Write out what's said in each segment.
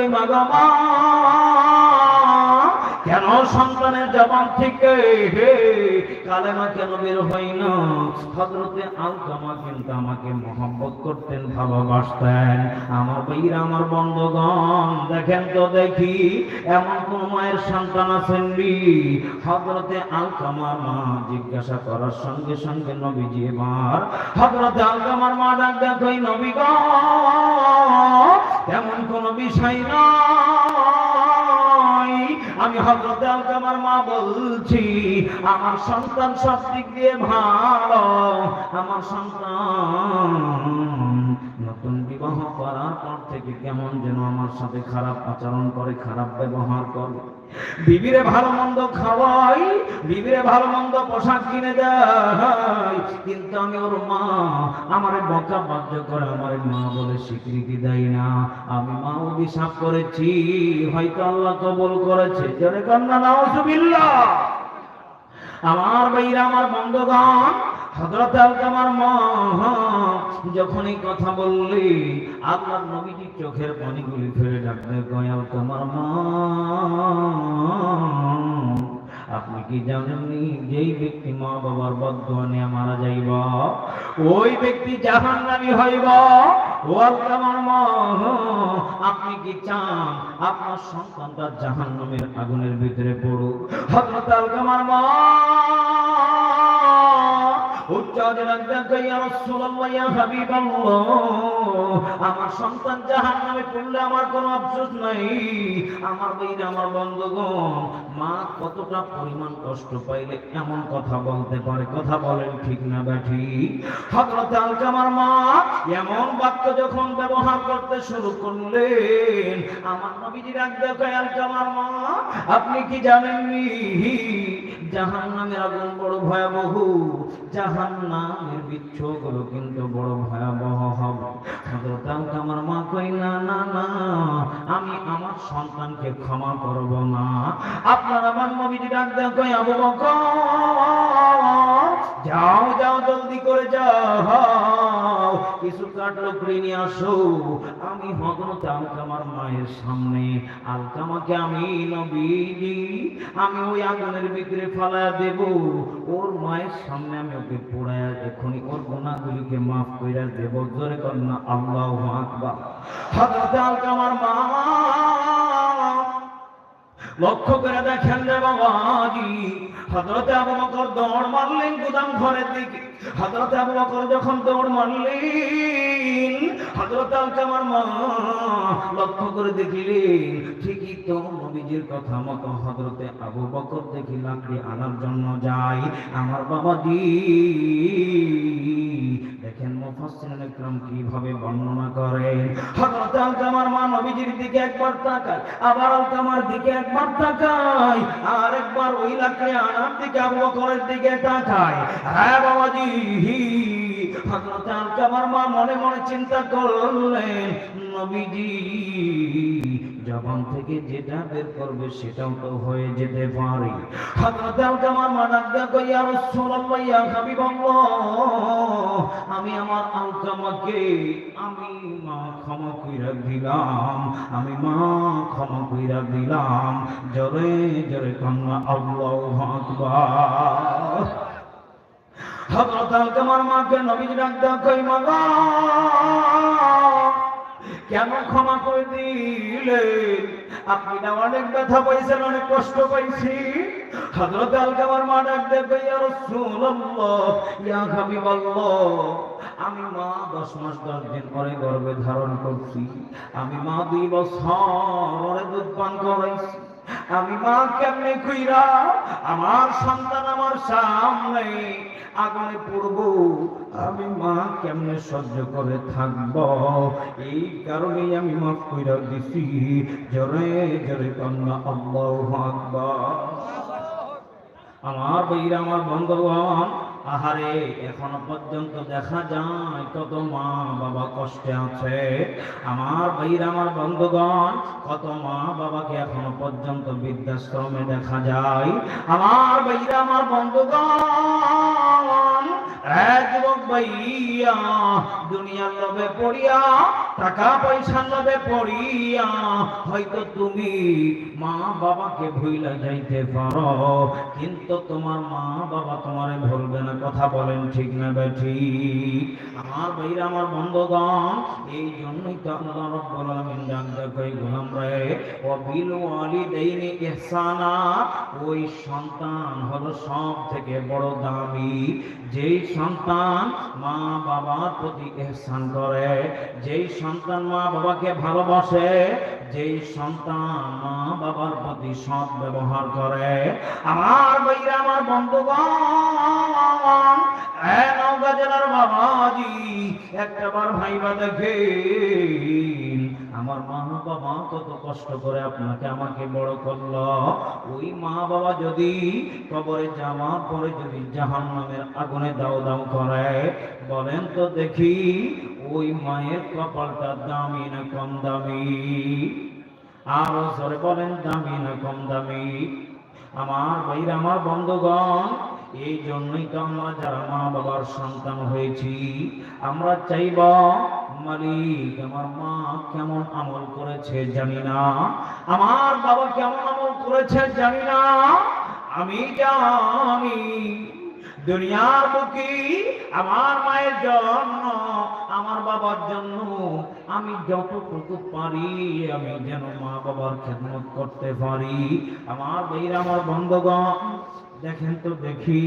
কই মাগামা কেন সন্তানের জবান থেকে হে হয় না হজরতে আলকামা কিন্তু আমাকে মহব্বত করতেন, ভালোবাসতেন। আমার আমার বন্ধগণ, দেখেন তো দেখি, এমন কোন মায়ের সন্তান আছেন নি? হজরতে আলকামার মা জিজ্ঞাসা করার সঙ্গে সঙ্গে নবীজি এবার হজরতে আলকামার মা ডাক দেখো নবী কোন বিষয় নয় আমি হজরত আমার মা বলছি আমার সন্তান সব দিক দিয়ে ভালো। আমার সন্তান নতুন বিবাহ করার পর থেকে কেমন যেন আমার সাথে খারাপ আচরণ করে, খারাপ ব্যবহার করে। বিবিরে ভালো মন্দ খাওয়াই, বিবিরে ভালো মন্দ পোশাক কিনে দেয়। কিন্তু আমি ওর মা আমার বকা বাধ্য করে আমার মা বলে স্বীকৃতি দেয় না। আমি মা অভিশাপ করেছি, হয়তো আল্লাহ কবল করেছে। জোরে কন্যা, নাউজুবিল্লাহ। আমার বাইরা আমার বন্ধগণ হজরত আলকামার মা যখন এই কথা বললি, আল্লাহর নবীজি চোখের পানিগুলি ফেলে ডাকতে কয়, আলকামার মা আপনি কি জানেননি যেই ব্যক্তি মা বাবার বদুয়া নিয়ে মারা যাইব? ওই ব্যক্তি জাহান্নামী হইব? ও আলকামার মা আপনি কি চান আপনার সন্তানটা জাহান্নামের আগুনের ভিতরে পড়ুক? হযরত আলকামার মা আমার সন্তান জাহান নামে পড়লে আমার কোনো আফসোস নাই। আমার বইরা, আমার বন্ধুগণ, মা কতটা পরিমাণ কষ্ট পাইলে এমন কথা বলতে পারে? কথা বলেন ঠিক না ব্যাঠি হজরত আলকামার মা এমন বাক্য যখন ব্যবহার করতে শুরু করলেন, আমার নবীজি রাখ দেখো আলকামার মা, আপনি কি জানেননি? জাহান নামের আগুন বড় ভয়াবহ। জাহান নামের বিচ্ছগুলো কিন্তু বড় ভয়াবহ হবে। আমার মা কই না না না, আমি আমার সন্তানকে ক্ষমা করব না। আপনার আমার নবীজি ডাক দেন কই আবু যাও যাও, জলদি করে যাও। কিছু কাঠলকড়ি নিয়ে আসো। আমি হজরত আলকামার মায়ের সামনে। আলকামাকে আমি নবীজি আমি ওই আগুনের ভিতরে ফালায়া দেব। ওর মায়ের সামনে আমি ওকে পোড়ায়া এখনই ওর গুণাগুলিকে মাফ করে দেব। জোরে কর না, আল্লাহ আকবার। হজরত আলকামার মা লক্ষ্য করে দেখেন রে বাবাজি হজরতে আবু বকর দৌড় মারলেন গুদাম ঘরের দিকে। হজরতে আবু বকর যখন দৌড় মারলেন হজরত আলকামার মা লক্ষ্য করে দেখলেন, ঠিকই তো নবীজির কথা মতো হজরতে আবু বকর দেখি লাকড়ি আনার জন্য যায়। আমার বাবাজি দেখেন মুফাসসিরুল ইকরাম কীভাবে বর্ণনা করেন হযরত আলকামার মা দিকে একবার তাকায়, আবার আলকামার দিকে একবার তাকায়, আর একবার ওই লাকড়ি আনার দিকে আবু বকরের দিকে তাকায়। হ্যাঁ বাবাজি হযরত আলকামার মা মনে মনে চিন্তা করলেন, নবীজি জবান থেকে যেটা বের করবে সেটাও তো হয়ে যেতে পারে। আমি আমার আলকামাকে আমি মা ক্ষমা কইরা দিলাম, আমি মা ক্ষমা কইরা দিলাম। জোরে জোরে কন্যা আল্লাহু আকবার। হযরত আলকামার মাকে নবীজি ডাক কই মা কেন ক্ষমা করে দিলেন? আপনি না অনেক ব্যথা পাইছেন, অনেক কষ্ট পাইছি। মা ডাক দেবে ইয়া আমি মা দশ মাস দশ দিন পরে গর্ভে ধারণ করছি। আমি মা দুই বছর দুধ পান করাইছি। আমি মা কেমনে কইরা? আমার সন্তান আমার সামনে আগুনে পড়ব। আমি মা কেমনে সহ্য করে থাকব? এই কারণে আমি মাফ কইরা দিছি। জোরে জোরে কন্যা আল্লাহু আকবার। আমার বইরা আমার বন্ধুগণ আহারে এখনও পর্যন্ত দেখা যায় কত মা বাবা কষ্টে আছে। আমার বইরা আমার বন্ধুগণ, কত মা বাবাকে এখনও পর্যন্ত বৃদ্ধাশ্রমে দেখা যায়। আমার বইরা আমার বন্ধুগণ এক ভাইয়া, দুনিয়ার হয়তো তুমি মা বাবাকে ভুইলা যাইতে পারো, কিন্তু তোমার মা বাবা তোমারে ভুলবে না, কথা বলেন ঠিক না বেঠি। আমার ভাইরা, আমার বন্ধগণ, এই জন্যই তো আল্লাহ রব্বুল আলামিন ডাক দেয় গোলাম রে ও বিল ওয়ালিদাইনি ইহসানা ওই সন্তান হলো সব থেকে বড় দামি, যেই সন্তান মা বাবার প্রতি ইহসান করে। যেই সন্তান মা বাবাকে ভালোবাসে, যেই সন্তান মা বাবার প্রতি সৎ ব্যবহার করে। আমার বইরা আমার বন্ধুগণ নওগাঁ জেলার বাবাজি একটা বার ভাইবা দেখে আমার মা বাবা কত কষ্ট করে আপনাকে আমাকে বড় করল। ওই মা বাবা যদি কবরে যাওয়ার পরে যদি জাহান নামের আগুনে দাও দাও করে, বলেন তো দেখি ওই মায়ের কপালটা দামি না কম দামি? আরও জোরে বলেন, দামি না কম দামি? আমার ভাইরা, আমার বন্ধুগণ এই জন্যই তো আমরা যারা মা বাবার সন্তান হয়েছি, আমরা চাইব, মালিক, আমার মা কেমন আমল করেছে জানি না। আমার বাবা কেমন আমল করেছে জানি না। আমি জানি, দুনিয়ার বুকি আমার মায়ের জন্য, আমার বাবার জন্য আমি যতটুকু পারি, আমি যেন মা বাবার খেদমত করতে পারি। আমার বইরা আমার বন্ধগণ দেখেন তো দেখি।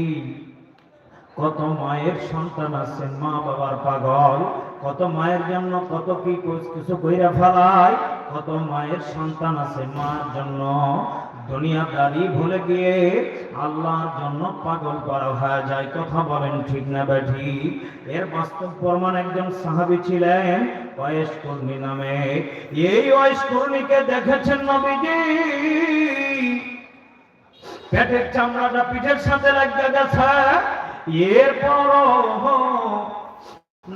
কত মায়ের সন্তান আছে মা বাবার পাগল। কত মায়ের জন্য কত কি কিছু কইরা ফেলায়। কত মায়ের সন্তান আছে মার জন্য। দুনিয়াদারি ভুলে গিয়ে আল্লাহর জন্য পাগল করা হয়ে যায়, কথা বলেন ঠিক না বেঠি। এর বাস্তব প্রমাণ একজন সাহাবী ছিলেন ওয়েস নামে। এই ওয়েস কর্মীকে দেখেছেন নবীজি? পেটের চামড়াটা পিঠের সাথে লাগতে গেছে। এরপরও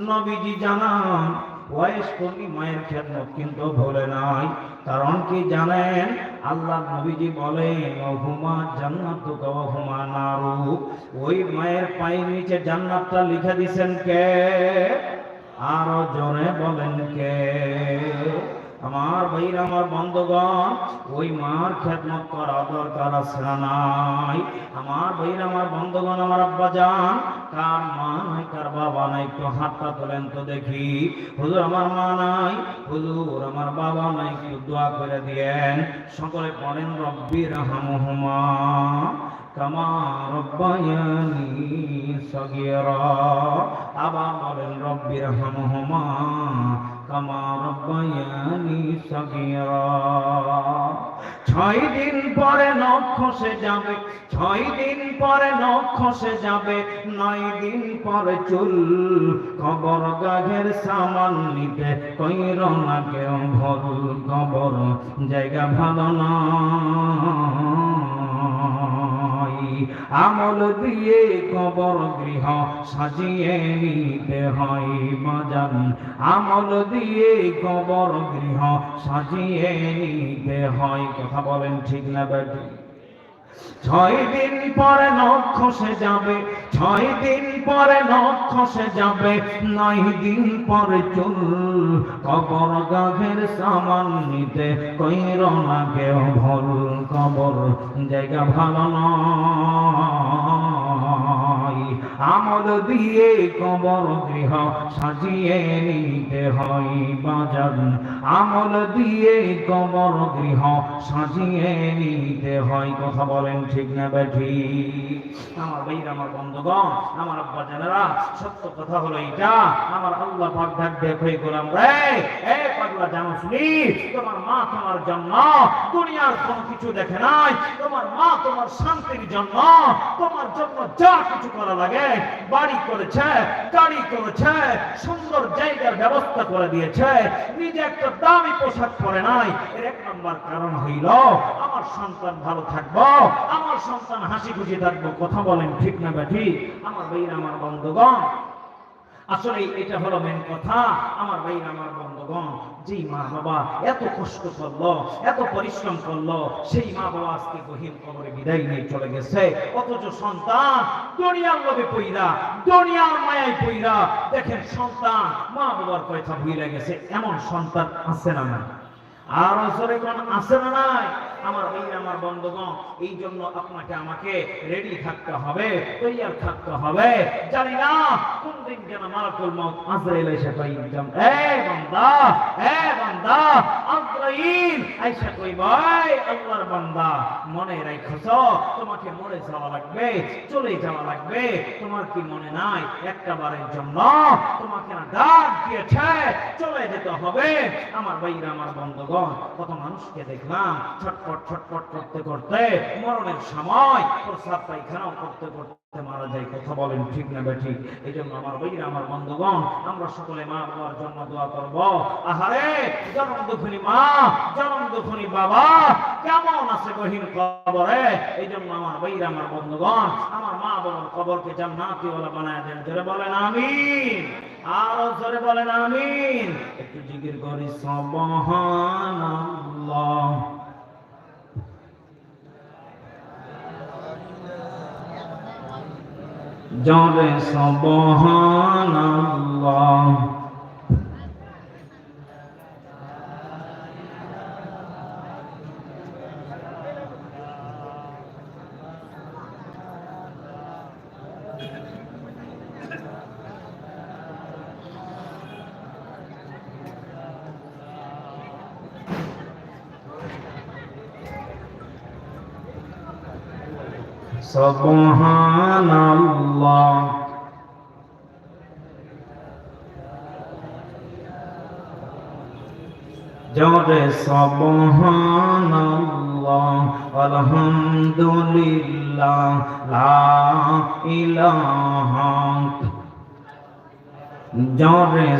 নবীজি জানান বয়স কর্মী মায়ের খেদমত কিন্তু ভুলে নাই। কারণ কি জানেন? আল্লাহ নবীজি বলেন অহুমা জান্নাত হুমা নারু। ওই মায়ের পায়ের নিচে জান্নাতটা লিখে দিছেন কে? আরও জনে বলেন কে? আমার ভাইর আমার বন্ধগণ, ওই মার খেদমত করা দরকার আছে নাই? আমার ভাইর আমার বন্ধগণ, আমার আব্বা যান কার মা নাই কার বাবা নাই, একটু হাতটা তোলেন তো দেখি। হুজুর আমার মা নাই, হুজুর আমার বাবা নাই, একটু দোয়া করে দিয়েন। সকলে পড়েন রব্বির হামহুমা কামা রব্বায়ানি সগীরা। আবার বলেন রব্বির হামহুমা কামা রব্বায়ানি সগীরা। ছয় দিন পরে নখ খসে যাবে, ছয় দিন পরে নখ খসে যাবে, নয় দিন পরে চুল কবর গাঘের সামান নিতে কইর না কেউ ভর কবর, জায়গা ভালো না। আমল দিয়ে কবর গৃহ সাজিয়ে নিতে হয় মাজান। আমল দিয়ে কবর গৃহ সাজিয়ে নিতে হয়, কথা বলেন ঠিক না বেটি ছয় দিন পরে নখ খসে যাবে, ছয় দিন পরে নখ খসে যাবে, নয় দিন পরে চুল কবর গাভের সামান নিতে কইর না কেউ ভুল কবর, জায়গা ভালো নয়। আমল দিয়ে কবর গৃহ সাজিয়ে নিতে হয় বাজার। আমল দিয়ে কবর গৃহ সাজিয়ে নিতে হয়, কথা বলেন ঠিক না বেঠি আমার ভাই আমার বন্ধুগণ, আমার আব্বা জানেরা, সত্য কথা হলো এটা আমার আল্লাহ পাক ডাক দেখে গোলাম রে? এ পাগলা জানো শুনি তোমার মা তোমার জন্য দুনিয়ার কোনো কিছু দেখে নাই, তোমার মা তোমার শান্তির জন্য তোমার জন্য যা কিছু করা লাগে বাড়ি করেছে, গাড়ি করেছে, সুন্দর জায়গার ব্যবস্থা করে দিয়েছে। নিজে একটা দামি পোশাক নাই। এর এক নম্বর কারণ হইল, আমার সন্তান ভালো থাকব, আমার সন্তান হাসি খুশি থাকব, কথা বলেন ঠিক না ব্যাঠি আমার ভাইরা আমার বন্ধুগণ আসলে এটা হলো মেন কথা। আমার ভাইরা আমার বন্ধুগণ যেই মা বাবা এত কষ্ট করল, এত পরিশ্রম করল, সেই মা বাবা আজকে গহীন কবরে বিদায় নিয়ে চলে গেছে। অথচ সন্তান দুনিয়ার লোভে পইরা, দুনিয়ার মায়ায় পইরা, দেখেন সন্তান মা বাবার কথা ভুলে গেছে, এমন সন্তান আছে না না আর আসলে কোন আছে না নাই? আমার ভাই আমার বন্ধুগণ এই জন্য আপনাকে আমাকে রেডি থাকতে হবে, তৈয়ার থাকতে হবে। জানি না কোন দিন যেন মালাকুল মউত আজরাইল এসে কই এ বান্দা এ বান্দা আজরাইল আইসা কই ভাই, আল্লাহর বান্দা, মনে রাখছো, তোমাকে মরে যাওয়া লাগবে, চলে যাওয়া লাগবে, তোমার কি মনে নাই? একটা বারের জন্য তোমাকে না ডাক দিয়েছে, চলে যেতে হবে। আমার ভাইরা, আমার বন্ধুগণ, কত মানুষকে দেখলাম ছটপট ছটপট করতে করতে মরণের সময় প্রস্রাব পায়খানাও করতে করতে মারা যায়। কথা বলেন ঠিক না বেঠিক এই জন্য আমার ভাইরা আমার বন্ধুগণ, আমরা সকলে মা বাবার জন্য দোয়া করব। আহারে, জনম দুখনি মা, জনম দুখনি বাবা, কেমন আছে গহীন কবরে? এই জন্য আমার ভাইরা আমার বন্ধুগণ, আমার মা বাবার কবরকে জান্নাতি ওয়ালা বানায় দেন। জোরে বলেন আমিন। আরও জোরে বলেন আমিন। একটু জিকির করি, সুবহানাল্লাহ। জোরে সুবহানাল্লাহ সুবহানাল্লাহ জোরে সুবহানাল্লাহ আলহামদুলিল্লাহ লা ইলাহা জোরে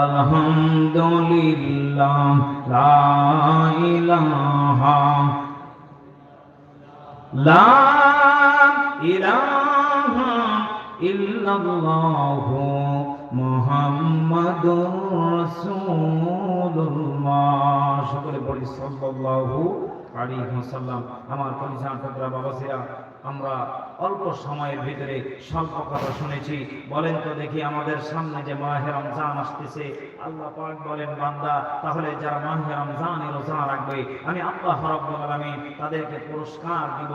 আলহামদুলিল্লাহ লা লা সকলে বলি সাল্লাল্লাহু আমার পরিচয় টুকরা বাবাসিরা আমরা অল্প সময়ের ভিতরে স্বল্প কথা শুনেছি। বলেন তো দেখি আমাদের সামনে যে মাহে রমজান আসতেছে, আল্লাহ পাক বলেন, বান্দা, তাহলে যারা মাহে রমজানে রোজা রাখবে, আমি আল্লাহ রাব্বুল আলামিন তাদেরকে পুরস্কার দিব।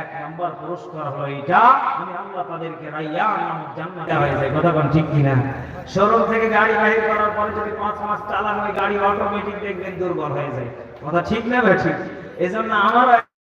এক নাম্বার পুরস্কার হলো এটা আমি আল্লাহ তাদেরকে রাইয়ান নামক জান্নাতে হয়ে যায় কথা কোন ঠিক কিনা? শোরুম থেকে গাড়ি বাহির করার পরে যদি পাঁচ মাস চালান, ওই গাড়ি অটোমেটিক দেখবেন দুর্বল হয়ে যায়। কথা ঠিক না ভাই ঠিক? এজন্য আমার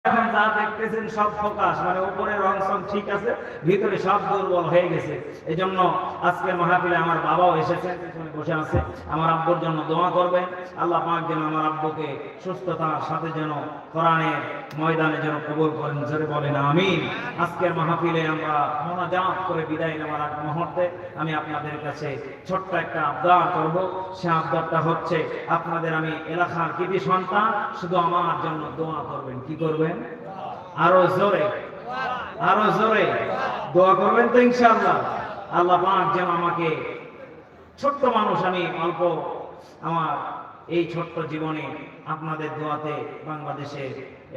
এখন যা দেখতেছেন সব ফোকাস মানে উপরে রং ঠিক আছে, ভিতরে সব দুর্বল হয়ে গেছে। এই জন্য আজকের মাহফিলে আমার বাবাও এসেছেন পিছনে বসে আছে। আমার আব্বুর জন্য দোয়া করবেন। আল্লাহ পাক যেন আমার আব্বুকে সুস্থতার সাথে যেন কোরআনের ময়দানে যেন কবুল করেন, জোরে বলেন, আমিন। আজকের মাহফিলে আমরা মোনাজাত করে বিদায় নেওয়ার আগ মুহূর্তে আমি আপনাদের কাছে ছোট্ট একটা আবদার করব। সে আবদারটা হচ্ছে, আপনাদের আমি এলাকার কৃতি সন্তান শুধু আমার জন্য দোয়া করবেন। কি করবেন? আরও জোরে আরও জোরে। দোয়া করবেন তো ইনশাআল্লাহ। আল্লাহ পাক যেন আমাকে ছোট্ট মানুষ আমি অল্প আমার এই ছোট্ট জীবনে আপনাদের দোয়াতে বাংলাদেশে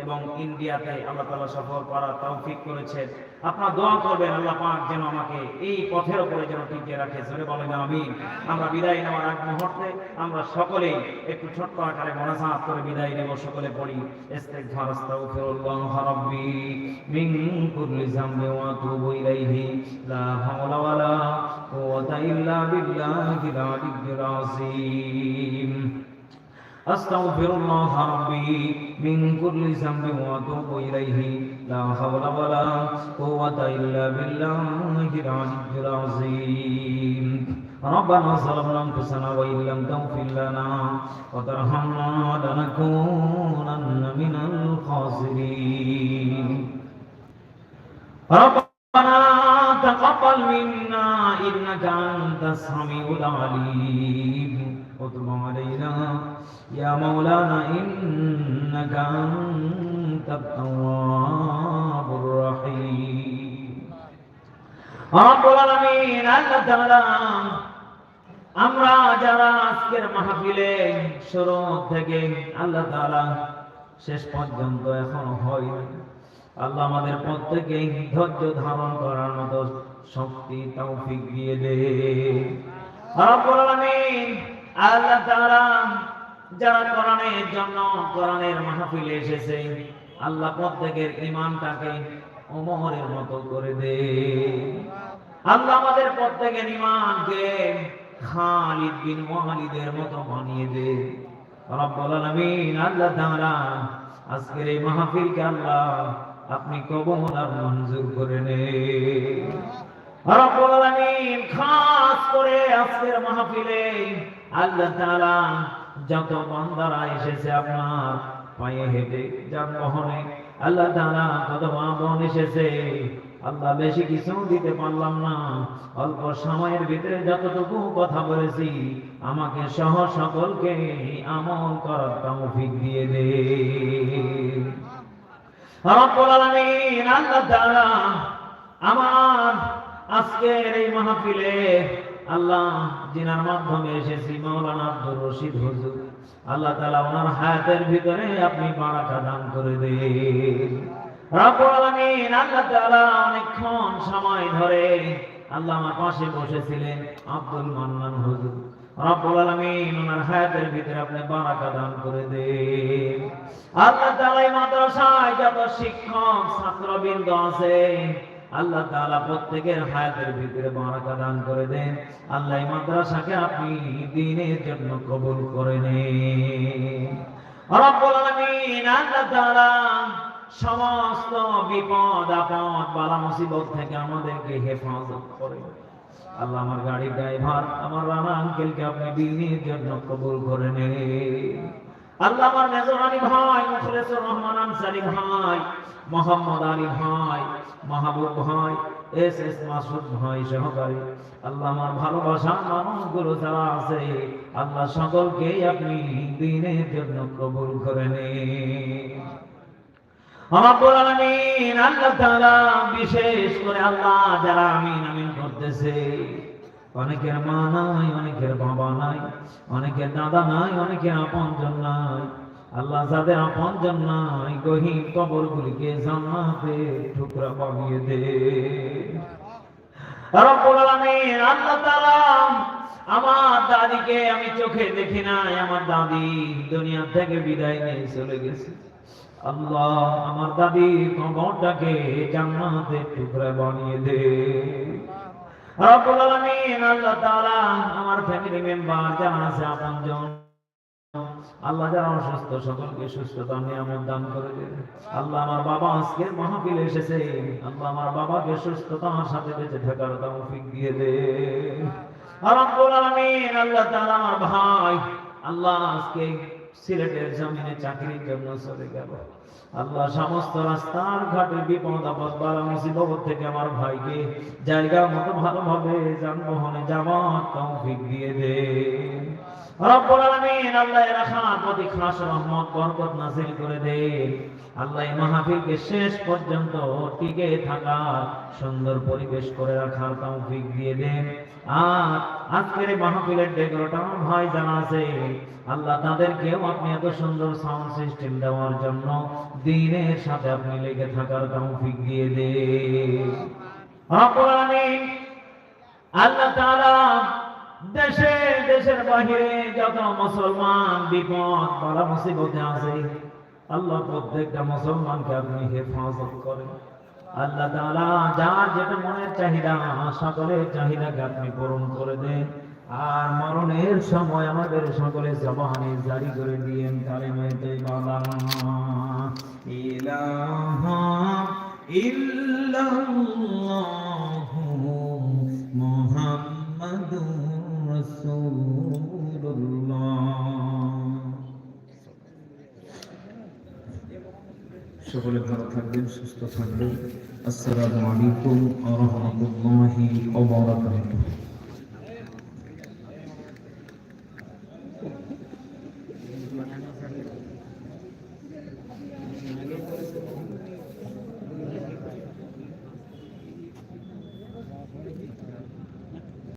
এবং ইন্ডিয়াতে আল্লাহ তালা সফর করার তৌফিক করেছেন। আপনার দোয়া করবেন, আল্লাহ পাক যেন আমাকে এই পথের উপরে যেন টিকিয়ে রাখে। ধরে বলেন আমি আমরা বিদায় নেওয়ার আগ মুহূর্তে আমরা সকলেই একটু ছোট্ট আকারে মনাসাত করে বিদায় নেব। সকলে পড়ি, ইস্তিগফার আস্তাগফিরুল্লাহ রাব্বি মিন কুল্লি যামবি ওয়া ইলাইহি, লা হাওলা ওয়ালা কুওয়াতা ইল্লা আযীম। أستغفر الله ربي من كل ذنب وأتوب إليه. لا حول ولا قوة إلا بالله العلي العظيم. ربنا ظلمنا أنفسنا وإن لم تغفر لنا وترحمنا لنكونن من الخاسرين. ربنا تقبل منا إنك أنت السميع العليم. وتب علينا يا مولانا إنك أنت التواب الرحيم رب العالمين الله تعالى আমরা যারা আজকের মাহফিলে শুরু থেকে আল্লাহ তাআলা শেষ পর্যন্ত এখন হয় আল্লাহ আমাদের প্রত্যেকে ধৈর্য ধারণ করার মতো শক্তি তৌফিক দিয়ে দে রব্বুল আলামিন আল্লাহ তাআলা যারা কোরআনের জন্য, কোরআনের মাহফিলে এসেছে, আল্লাহ প্রত্যেকের ঈমানটাকে ওমরের মতো করে দে। আল্লাহ আমাদের প্রত্যেকের ঈমানকে খালিদ বিন ওয়ালিদের মতো বানিয়ে দে। রব্বুল আলামিন, আল্লাহ তাআলা আজকের এই মাহফিলকে আল্লাহ আপনি কবুল আর মঞ্জুর করে নে। রব্বুল আলামিন, খাস করে আজকের মাহফিলে আল্লাহ তাআলা যত বান্দারা এসেছে আপনার পায়ে হেঁটে যানবাহনে, আল্লাহ তাআলা কত মা এসেছে। আল্লাহ বেশি কিছু দিতে পারলাম না। অল্প সময়ের ভিতরে যতটুকু কথা বলেছি, আমাকে সহ সকলকে আমল করার তৌফিক দিয়ে দে। আমার আজকের এই মাহফিলে আল্লাহ জিনার মাধ্যমে এসেছি মাওলানা আব্দুর রশিদ হুজুর। আল্লাহ তাআলা ওনার হায়াতের ভিতরে আপনি বারাকা দান করে দেন। আল্লাহ অনেকক্ষণ সময় ধরে আল্লাহ আমার পাশে বসেছিলেন, আব্দুল মান্নান হুজুর। রব্বুল আলামিন ওনার হায়াতের ভিতরে আপনি বারাকা দান করে দেন। আল্লাহ তাআলা এই মাদ্রাসায় যত শিক্ষক, ছাত্রবৃন্দ আছে আল্লাহ তাআলা প্রত্যেকের হায়াতের ভিতরে বারাকা দান করে দেন। আল্লাহ মাদ্রাসাকে আপনি দ্বীনের জন্য কবুল করে নেন। সমস্ত বিপদ, আপদ, বালা মুসিবত থেকে আমাদেরকে হেফাজত করে। আল্লাহ আমার গাড়ির ড্রাইভার, আমার রানা আঙ্কেলকে আপনি দিনের জন্য কবুল করে নেন। আল্লাহ আমার মেজর আলী ভাই মুখলেসুর রহমান আনসারি ভাই, মোহাম্মদ আলী ভাই, মাহবুব ভাই, এস এস মাসুদ ভাই সহকারী। আল্লাহ আমার ভালোবাসা মানুষগুলো যারা আছে, আল্লাহ সকলকে আপনি দিনের জন্য কবুল করে নেন। আল্লাহ তাআলা বিশেষ করে আল্লাহ যারা আমিন আমিন করতেছে অনেকের মা নাই, অনেকের বাবা নাই, অনেকের দাদা নাই, অনেকের আপনজন নাই। আল্লাহ যাদের আপনজন নাই, গহীন কবরগুলিকে জান্নাতে টুকরা বানিয়ে দে। আল্লাহ তাআলা আমার দাদিকে আমি চোখে দেখি নাই, আমার দাদি দুনিয়া থেকে বিদায় নিয়ে চলে গেছে। আল্লাহ আমার দাদি কবরটাকে জান্নাতের টুকরা বানিয়ে দে। রব্বুল আলামিন, আল্লাহ তাআলা আমার ফ্যামিলি মেম্বার যারা আছে, আপনজন, আল্লাহ যারা অসুস্থ সকলকে সুস্থতা, নিয়ামত দান করে দেন। আল্লাহ আমার বাবা আজকে মাহফিলে এসেছে। আল্লাহ আমার বাবাকে সুস্থতার সাথে বেঁচে থাকার তৌফিক দিয়ে দে রব্বুল আলামিন, আল্লাহ তাআলা আমার ভাই, আল্লাহ আজকে সিলেটের জমিনে চাকরির জন্য চলে গেল। আল্লাহ সমস্ত রাস্তার ঘাটে বিপদ, আপদ, বালা, মুসিবত থেকে আমার ভাইকে জায়গা মতো ভালোভাবে যানবাহনে যাওয়ার তৌফিক দিয়ে দে। রব্বুল আলামিন রহমত, বরকত নাযিল করে আল্লাহ মাহফিলকে শেষ পর্যন্ত টিকে থাকার সুন্দর পরিবেশ করে রাখার তৌফিক দিয়ে আর আজকের মাহফিলের ডেকোরেটর ভাই আল্লাহ তাদেরকেও আপনি এত সুন্দর সাউন্ড সিস্টেম দেওয়ার জন্য দিনের সাথে আপনি লেগে থাকার তৌফিক দিয়ে দে। আল্লাহ তাআলা দেশে, দেশের বাহিরে যত মুসলমান বিপদ, বালা মুসিবতে আছে, আল্লাহ প্রত্যেকটা মুসলমানকে আপনি হেফাজত করেন। আল্লাহ তাআলা যার যেটা মনের চাহিদা, সকলের চাহিদাকে আপনি পূরণ করে দেন। আর মরণের সময় আমাদের সকলের জবানে জারি করে দিয়েন কালেমে তাইবা ইলাহা ইল্লাল্লাহু। মুহাম্মাদুর রাসূলুল্লাহ সকলে ভালো থাকবেন সুস্থ থাকবেন আসসালামু আলাইকুম ওয়া রাহমাতুল্লাহি ওয়া বারাকাতুহু